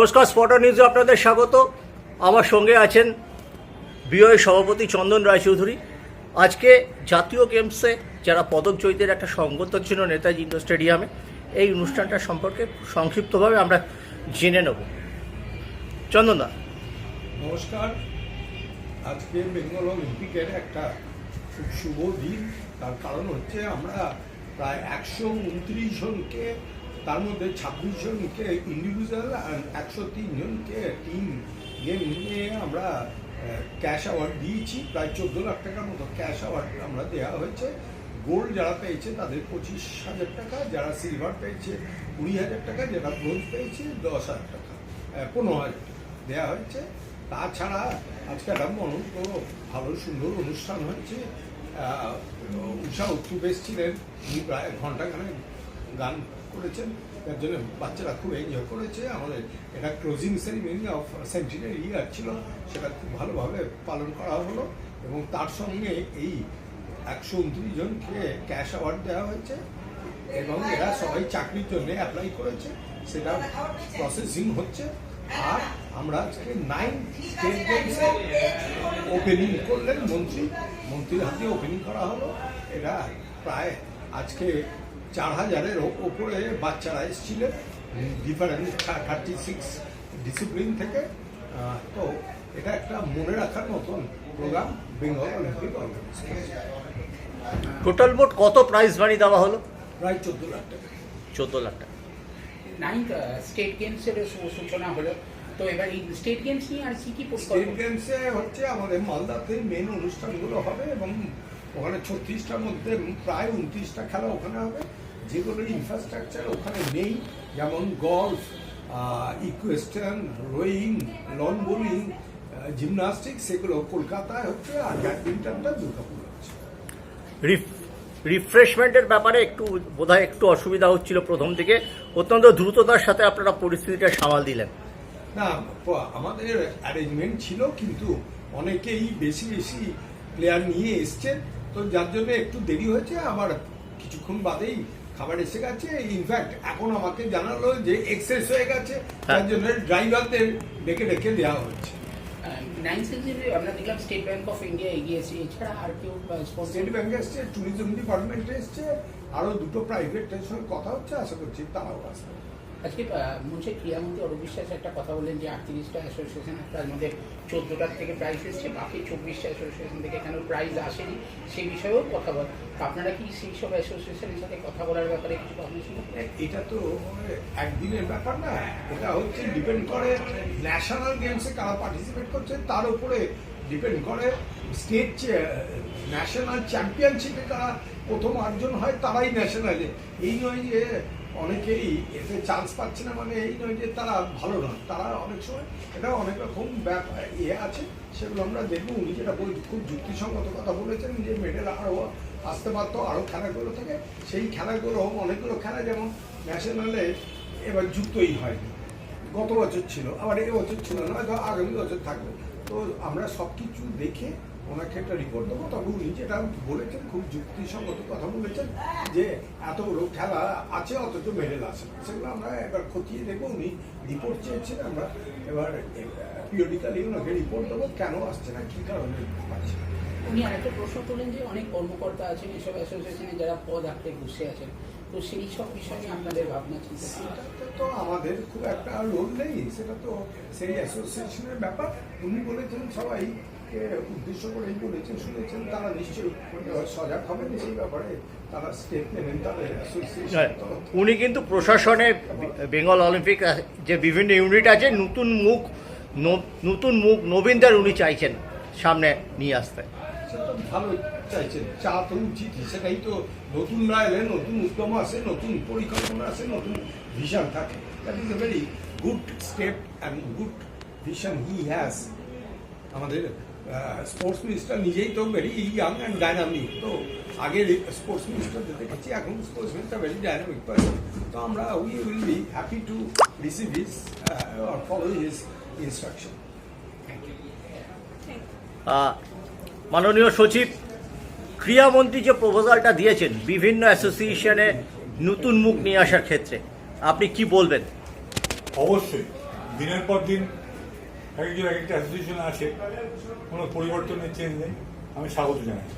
নমস্কার স্পটার নিউজে আপনাদের স্বাগত। আমার সঙ্গে আছেন বিওএ সভাপতি চন্দন রায়চৌধুরী। আজকে জাতীয় গেমসে যারা পদক জয়ীদের একটা সংগঠন ছিল নেতাজি ইন্ডোর স্টেডিয়ামে, এই অনুষ্ঠানটা সম্পর্কে সংক্ষিপ্তভাবে আমরা জেনে নেব। চন্দনদা নমস্কার। আজকে বেঙ্গল অলিম্পিকের একটা খুব শুভ দিন। তার কারণ হচ্ছে আমরা প্রায় একশো উনত্রিশ জনকে তার মধ্যে ছাব্বিশ জনকে ইন্ডিভিজুয়াল একশো তিন জনকে টিম গেম নিয়ে আমরা ক্যাশ অ্যাওয়ার্ড দিয়েছি। প্রায় চোদ্দ লাখ টাকার মতো ক্যাশ অ্যাওয়ার্ড আমরা দেওয়া হয়েছে। গোল্ড যারা পেয়েছে তাদের পঁচিশ হাজার টাকা, যারা সিলভার পেয়েছে কুড়ি হাজার টাকা, যারা ব্রোঞ্জ পেয়েছে দশ হাজার টাকা পনেরো হাজার টাকা দেওয়া হয়েছে। তাছাড়া আজকে একটা মনোজ্ঞ ভালো, সুন্দর অনুষ্ঠান হয়েছে। উষা উত্তু ছিলেন। উনি প্রায় ঘন্টাখানেক গান করেছেন। তার জন্য বাচ্চারা খুব এনজয় করেছে। আমাদের এটা closing ceremony of centenary year ছিল। সেটা খুব ভালোভাবে পালন করা হলো এবং তার সঙ্গে এই একশো উনত্রিশ জনকে ক্যাশ অ্যাওয়ার্ড দেওয়া হয়েছে এবং এরা সবাই চাকরির জন্য অ্যাপ্লাই করেছে। সেটা প্রসেসিং হচ্ছে। আর আমরা আজকে নাইন স্টেট ওপেনিং করলেন মন্ত্রী। মন্ত্রীর হাতে ওপেনিং করা হলো। এটা প্রায় আজকে চার হাজারের ওপরে বাচ্চারা এসেছিলেন ডিফারেন্ট থার্টি সিক্স ডিসিপ্লিন থেকে। তো এটা একটা মনে রাখার মতন প্রোগ্রাম বেঙ্গল অলিম্পিক টোটাল মোট কত প্রাইজ মানি দেওয়া হলো? প্রায় চোদ্দ লাখ টাকা। চোদ্দ লাখ টাকা। নাইন্থ স্টেট গেমসের সূচনা হলো। তো এবার এই স্টেট গেমস নিয়ে আর কি কি স্টেট গেমসে হচ্ছে আমাদের মালদাতে মেন অনুষ্ঠানগুলো হবে এবং ওখানে ছত্রিশটার মধ্যে প্রায় উনত্রিশটা খেলা ওখানে হবে। যেগুলোর ইনফ্রাস্ট্রাকচার ওখানে নেই যেমন golf equestrian rowing lawn bowling gymnastic সেগুলো কলকাতায় হচ্ছে আর ব্যাডমিন্টনটা দুর্গাপুর হচ্ছে। রিফ্রেশমেন্টের ব্যাপারে একটু বোধহয় একটু অসুবিধা হচ্ছিল প্রথম দিকে। অত্যন্ত দ্রুততার সাথে আপনারা পরিস্থিতিটা সামাল দিলেন। না আমাদের অ্যারেঞ্জমেন্ট ছিল কিন্তু অনেকেই বেশি বেশি প্লেয়ার নিয়ে এসছেন। তো যার জন্য একটু দেরি হয়েছে আবার কিছুক্ষণ বাদেই খাবার এসে গেছে। ইনফ্যাক্ট এখন আমাকে জানালো যে এক্সেস হয়ে গেছে তার জন্য ড্রাইভারদের ডেকে ডেকে দেওয়া হচ্ছে। নাইন সিক্সে আমরা দেখলাম স্টেট ব্যাংক অফ ইন্ডিয়া এগিয়েছে এছাড়া আর কেউ স্টেট ব্যাংক এসছে ট্যুরিজম ডিপার্টমেন্টে এসছে আরও দুটো প্রাইভেটের সঙ্গে কথা হচ্ছে আশা করছি তারাও আসবে। আজকে মঞ্চে ক্রীড়ামন্ত্রী অরূপ বিশ্বাস একটা কথা বললেন যে আটত্রিশটা অ্যাসোসিয়েশন তার মধ্যে চোদ্দোটার থেকে প্রাইজ এসছে, বাকি চব্বিশটা অ্যাসোসিয়েশন থেকে কেন প্রাইজ আসেনি। সেই বিষয়েও কথা বল। আপনারা কি সেই সব অ্যাসোসিয়েশনের সাথে কথা বলার ব্যাপারে কিছু চিন্তা করেন? এটা তো একদিনের ব্যাপার না। এটা হচ্ছে ডিপেন্ড করে ন্যাশনাল গেমসে কারা পার্টিসিপেট করছে, তার উপরে ডিপেন্ড করে স্টেট ন্যাশনাল চ্যাম্পিয়নশিপে কারা প্রথম আটজন হয়, তারাই ন্যাশনালে এই নয় যে অনেকেই এতে চান্স পাচ্ছে না মানে এই নয় যে তারা ভালো নয় তারা অনেক সময় এটা অনেক রকম ব্যাপার। ইয়ে আছে, সেগুলো আমরা দেখব। উনি যেটা বই খুব যুক্তিসঙ্গত কথা বলেছেন যে মেডেল আরও আসতে পারতো, আরও খেলাগুলো থেকে। সেই খেলাগুলো অনেকগুলো খেলা যেমন ন্যাশনালে এবার যুক্তই হয়নি। গত বছর ছিল। আবার এ বছর ছিল না, হয়তো আগামী বছর থাকবে। তো আমরা সব কিছু দেখে ওনাকে একটা রিপোর্ট দেবো তবে উনি যেটা বলেছেন খুব যুক্তিসঙ্গত কথা বলেছেন যে এতগুলো খেলা আছে অথচ মেডেল আসে না। সেগুলো আমরা এবার খতিয়ে দেখব উনি রিপোর্ট চেয়েছেন আমরা এবার পিরিয়ডিক্যালি ওনাকে রিপোর্ট দেবো কেন আসছে না কী কারণে না। উনি আরেকটা প্রশ্ন করলেন যে অনেক কর্মকর্তা আছেন এসব অ্যাসোসিয়েশনে যারা পদ আঁকড়ে বসে আছেন তো সেই সব বিষয়ে আপনাদের ভাবনা চিন্তা তো আমাদের খুব একটা রোল নেই সেটা তো সেই অ্যাসোসিয়েশনের ব্যাপার। উনি বলেছেন উদ্দেশ্য করেই বলেছেন শুনেছেন তারা নিশ্চয়ই সজাগ হবেন সেই ব্যাপারে তারা স্টেপ নেবেন তাদের উনি কিন্তু প্রশাসনে বেঙ্গল অলিম্পিক যে বিভিন্ন ইউনিট আছে নতুন মুখ নতুন মুখ নবীনদের উনি চাইছেন সামনে নিয়ে আসতে। ভালো চাইছেন চা তো উচিতই সেটাই তো নতুন এলে নতুন উদ্যম আসে নতুন পরিকল্পনা আসে নতুন ভিশন থাকে। That is a very good step and good vision he has আমাদের স্পোর্টস মিনিস্টার নিজেই তো ভেরি ইয়াং অ্যান্ড ডাইনামিক তো আগে স্পোর্টস মিনিস্টার দেখেছি এখন sports minister very dynamic person তো আমরা we will be happy to receive his or follow his instruction মাননীয় সচিব ক্রীড়ামন্ত্রী যে প্রপোজালটা দিয়েছেন বিভিন্ন অ্যাসোসিয়েশনে নতুন মুখ নিয়ে আসার ক্ষেত্রে আপনি কি বলবেন? অবশ্যই। দিনের পর দিন এক একজন এক একটা অ্যাসোসিয়েশন আছে কোনো পরিবর্তনের চেঞ্জ নেই। আমি স্বাগত জানাই